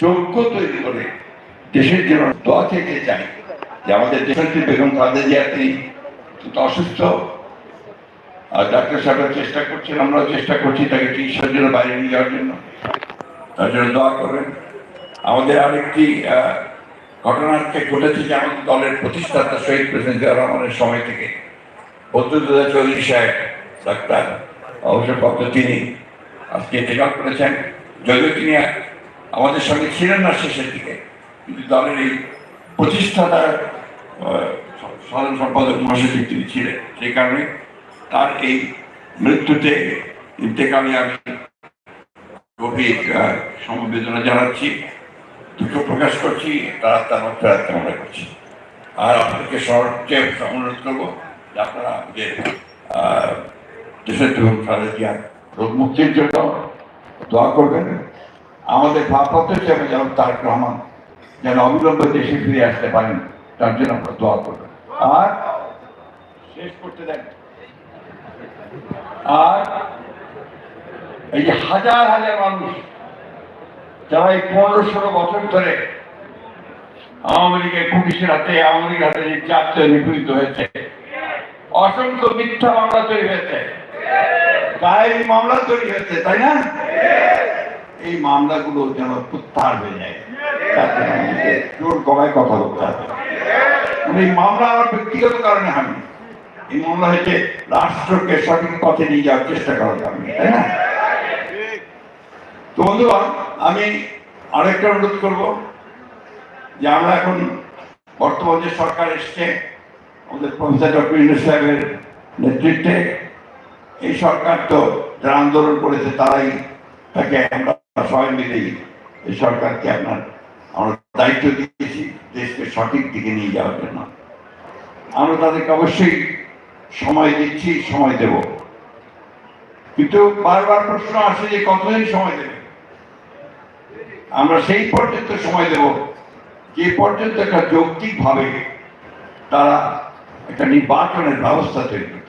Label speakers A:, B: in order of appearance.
A: যোগ্য তৈরি করে দেশের জন্য দোয়া থেকে চাই যে আমাদের দেশের বেগম খালেদা তিনি অসুস্থ। আর ডাক্তার সাহেবরা চেষ্টা করছেন আমরাও চেষ্টা করছি তাকে চিকিৎসার জন্য বাইরে নিয়ে যাওয়ার জন্য। তার জন্য দোয়া করেন আমাদের আরেকটি আহ, ঘটনা আজকে ঘটেছে যে আমাদের দলের প্রতিষ্ঠাতা শহীদ প্রেসিডেন্ট জিয়া রহমানের সময় থেকে বদরুদ্দোজা চৌধুরী সাহেব ডাক্তার অবসরপ্রাপ্ত তিনি আজকে টেক করেছেন। যদিও তিনি আমাদের সঙ্গে ছিলেন না শেষের দিকে। কিন্তু দলের এই প্রতিষ্ঠাতার সাধারণ সম্পাদক মহাসচিব তিনি ছিলেন। সেই কারণে তার এই মৃত্যুতে ইন্তেকালে আমি গভীর সমবেদনা জানাচ্ছি, দুঃখ প্রকাশ করছি, তার মধ্যে কামনা করছি। আর আপনাদেরকে সর্বোচ্চ অনুরোধ করব যে আপনারা যে দেশের জিয়ার রোগ মুক্তির জন্য দোয়া করবেন। আমাদের ভারপ্রাপ্ত হিসেবে যেন তারেক রহমান যেন অবিলম্বে দেশে ফিরে আসতে পারেন, তার জন্য আপনারা দোয়া করবেন আর শেষ করতে দেন। আর এই যে হাজার হাজার মানুষ যারা এই পনেরো ষোলো বছর ধরে আওয়ামী লীগের পুলিশের হাতে, আওয়ামী লীগের হাতে নির্যাতিত নিপীড়িত হয়েছে, অসংখ্য মিথ্যা মামলা তৈরি হয়েছে গায়ের মামলা তৈরি হয়েছে, তাই না? এই মামলাগুলো যেন প্রত্যাহার হয়ে যায়। জোর কথা বলতে হবে। মানে এই মামলা আমার ব্যক্তিগত কারণে এই মামলা রাষ্ট্রকে সঠিক পথে নিয়ে যাওয়ার চেষ্টা তাই না? তো আমি আরেকটা অনুরোধ করব যে আমরা এখন বর্তমান যে সরকার এসছে, আমাদের প্রফেসর ডক্টর সাহেবের নেতৃত্বে, এই সরকার তো যারা আন্দোলন করেছে, তারাই তাকে আমরা সবাই এই সরকারকে আপনার, আমরা দায়িত্ব দিয়েছি দেশকে সঠিক দিকে নিয়ে যাওয়ার জন্য। আমরা তাদেরকে অবশ্যই সময় দিচ্ছি, সময় দেব। কিন্তু বারবার প্রশ্ন আসে যে কতদিন সময় দেবে? আমরা সেই পর্যন্ত সময় দেব, যে পর্যন্ত একটা যৌক্তিকভাবে তারা একটা নির্বাচনের ব্যবস্থা তৈরি।